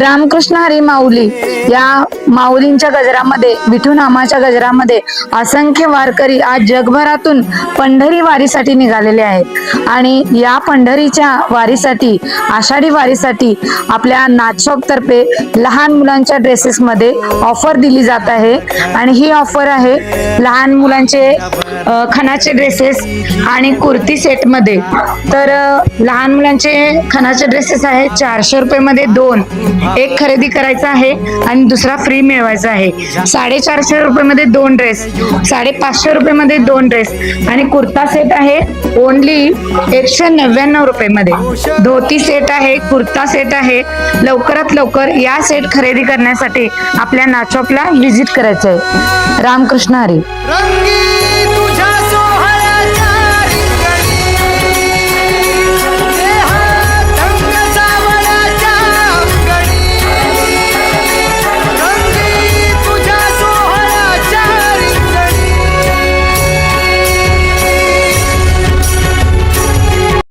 रामकृष्ण हरी माऊली या माऊलींच्या गजरामध्ये विठू नामाच्या गजरामध्ये असंख्य वारकरी आज जगभरातून पंढरी वारीसाठी निघालेले आहेत. आणि या पंढरीच्या वारीसाठी आषाढी वारीसाठी आपल्या नाथशॉप तर्फे लहान मुलांच्या ड्रेसेसमध्ये ऑफर दिली जात आहे. आणि ही ऑफर आहे लहान मुलांचे खणाचे ड्रेसेस आणि कुर्ती सेटमध्ये. तर लहान मुलांचे खणाचे ड्रेसेस आहेत चारशे रुपयेमध्ये दोन. एक खरेदी करायचा आहे आणि दुसरा फ्री मिळवायचा आहे. साडेचारशे रुपयेमध्ये दोन ड्रेस साडेपाचशे रुपयेमध्ये दोन ड्रेस आणि कुर्ता सेट आहे ओनली एकशे नव्याण्णव रुपयेमध्ये. धोती सेट आहे कुर्ता सेट आहे. लवकरात लवकर या सेट खरेदी करण्यासाठी आपल्या नाचॉपला व्हिजिट करायचं आहे रामकृष्ण हरी.